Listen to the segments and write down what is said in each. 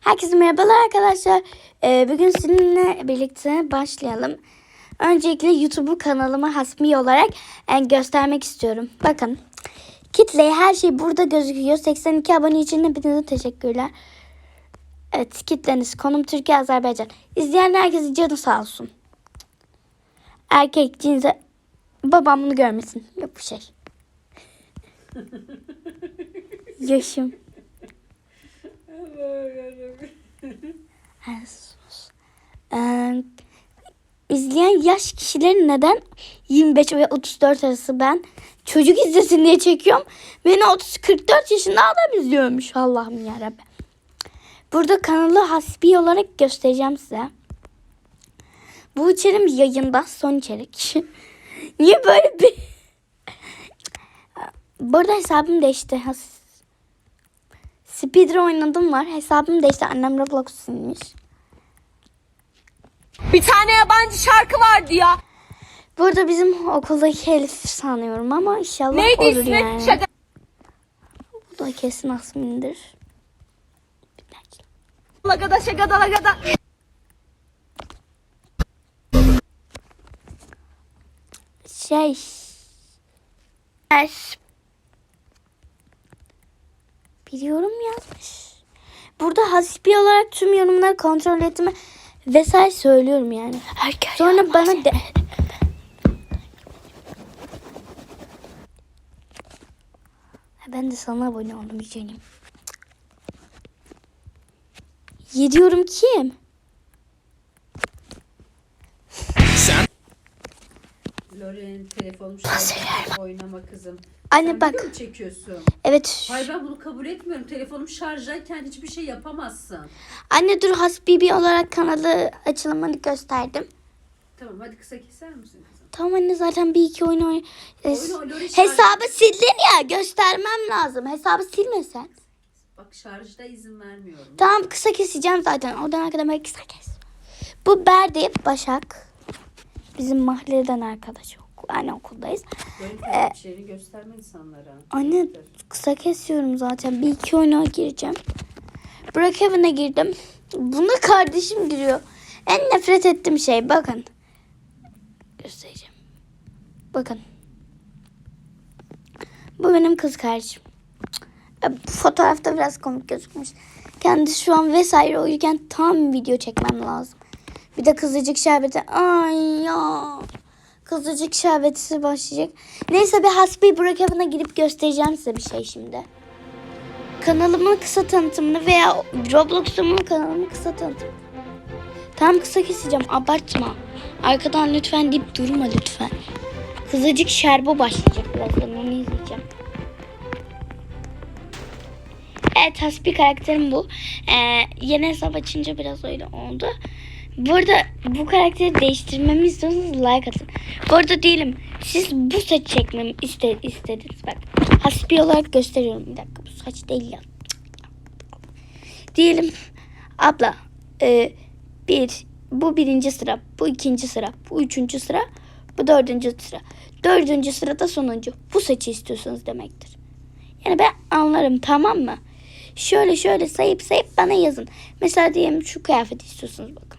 Herkese merhabalar arkadaşlar. Ee, bugün sizinle birlikte başlayalım. Öncelikle YouTube kanalıma hasmi olarak e, göstermek istiyorum. Bakın. Kitle her şey burada gözüküyor. 82 abone için hepinize teşekkürler. Evet kitleniz konum Türkiye Azerbaycan. İzleyen herkesin canı sağ olsun. Erkek cinse babam bunu görmesin. Yok bir şey. Yaşım. Ee, izleyen yaş kişilerin neden 25 ve 34 arası ben çocuk izlesin diye çekiyorum. Beni 30 44 yaşında adam izliyormuş Allah'ım yarabbim. Burada kanalı hasbi olarak göstereceğim size. Bu içerim yayında son içerik. Niye böyle bir... Burada hesabım değişti. Speeder oynadım var. Hesabım değişti. Annem Roblox silmiş. Bir tane yabancı şarkı vardı ya. Burada bizim okuldaki Elif sanıyorum ama inşallah Neydi olur ismi? yani. Şaka. Bu da kesin asmindir. Lagada şagada lagada. Şey. Er. Biliyorum yazmış. Burada hasbi olarak tüm yorumları kontrol etme vesaire söylüyorum yani. Sonra bana de... Ben de sana abone oldum canım. Yediyorum kim? Loren telefonum şarjda oynama kızım. Anne Sen bak. mu çekiyorsun? Evet. Hayır ben bunu kabul etmiyorum. Telefonum şarjdayken hiçbir şey yapamazsın. Anne dur hasbibi olarak kanalı açılımını gösterdim. Tamam hadi kısa keser misin kızım? Tamam anne zaten bir iki oyun oyn Oyun o- Hesabı sildin ya göstermem lazım. Hesabı silmesen. Bak şarjda izin vermiyorum. Tamam kısa keseceğim zaten. Oradan belki kısa kes. Bu Berdi Başak. Bizim mahalleden arkadaş. Aynı okuldayız. Loren takipçilerini gösterme insanlara. Anne kısa kesiyorum zaten. Bir iki oyuna gireceğim. Brookhaven'a girdim. Buna kardeşim giriyor. En nefret ettiğim şey bakın. Göstereceğim. Bakın. Bu benim kız kardeşim. E, Bu fotoğrafta biraz komik gözükmüş. Kendisi şu an vesaire uyurken tam video çekmem lazım. Bir de kızıcık şerbeti. Ay ya. Kızıcık şerbeti başlayacak. Neyse bir hasbi Brookhaven'a girip göstereceğim size bir şey şimdi. Kanalımın kısa tanıtımını veya Roblox'umun kanalımın kısa tanıtımını. Tam kısa keseceğim abartma. Arkadan lütfen deyip durma lütfen. Kızıcık şerbo başlayacak birazdan onu izleyeceğim. Evet hasbi karakterim bu. Ee, yeni hesap açınca biraz öyle oldu. Bu arada bu karakteri değiştirmemi istiyorsanız like atın. Bu arada diyelim siz bu saç çekmemi iste, istediniz. Bak hasbi olarak gösteriyorum. Bir dakika bu saç değil ya. Diyelim abla e, bir bu birinci sıra bu ikinci sıra bu üçüncü sıra bu dördüncü sıra. Dördüncü sırada sonuncu. Bu saçı istiyorsanız demektir. Yani ben anlarım tamam mı? Şöyle şöyle sayıp sayıp bana yazın. Mesela diyelim şu kıyafeti istiyorsunuz kendim.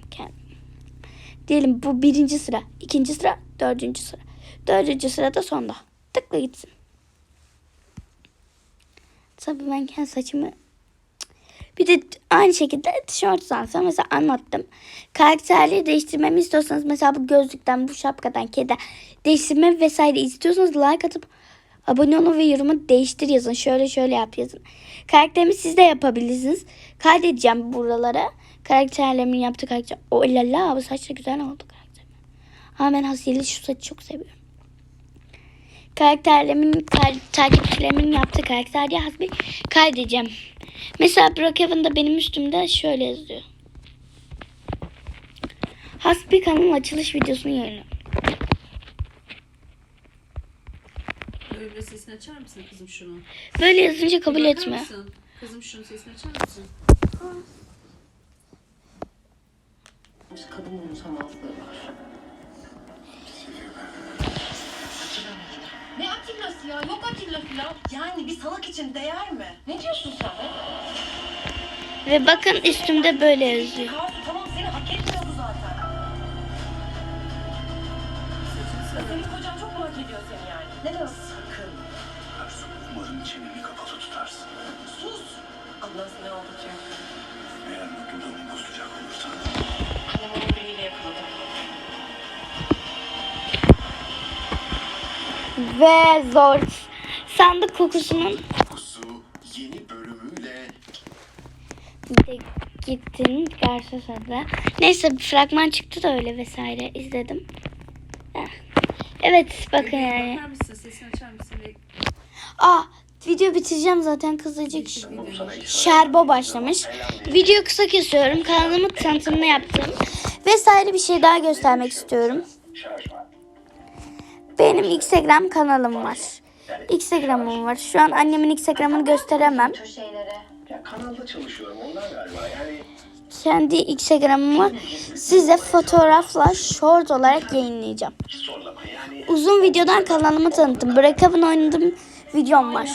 Diyelim bu birinci sıra, ikinci sıra, dördüncü sıra. Dördüncü sırada sonda. Tıkla gitsin. Tabii ben kendi saçımı bir de aynı şekilde tişört sansa mesela anlattım. Karakterleri değiştirmemi istiyorsanız mesela bu gözlükten, bu şapkadan, kedi değiştirme vesaire istiyorsanız like atıp abone olun ve yorumu değiştir yazın. Şöyle şöyle yap yazın. Karakterimi siz de yapabilirsiniz. Kaydedeceğim buralara. Karakterlerimin yaptığı karakter. O la la bu saç da güzel oldu karakterim. Ama ben Hasiyeli şu saçı çok seviyorum. Karakterlerimin, ta- takipçilerimin yaptığı karakter diye hasbi kaydedeceğim. Mesela Brookhaven'da benim üstümde şöyle yazıyor. Hasbi kanalın açılış videosunu yayınlıyorum. Loren sesini açar mısın kızım şunu? Böyle yazınca kabul bakar etme. mısın? Kızım şunun sesini açar mısın? kadın unutamazlığı var. Ne Atilla'sı ya? Yok Atilla falan. Yani bir salak için değer mi? Ne diyorsun sen be? Ve bakın üstümde böyle yazıyor. Karsu tamam seni hak etmiyordu zaten. Senin kocan çok mu hak ediyor seni yani? Ne diyorsun? Çeneni kapalı tutarsın. Sus. Allah seni aldatıyor. Eğer mutluluğumu bozacak olursan Annem onu biriyle yakaladı. Ve zor. Sandık kokusunun kokusu yeni bölümüyle de gittin Garsosa'da. Neyse bir fragman çıktı da öyle vesaire izledim. Eh. Evet bakın yani. Bakar mısın? Sesini açar mısın? Aa video bitireceğim zaten iki Şerbo başlamış. Video kısa kesiyorum. Kanalımı tanıtımını yaptım. Vesaire bir şey daha göstermek istiyorum. Benim Instagram kanalım var. Instagram'ım var. Şu an annemin Instagram'ını gösteremem. Kendi Instagram'ımı size fotoğrafla short olarak yayınlayacağım. Uzun videodan kanalımı tanıttım. Breakup'ın oynadığım videom var.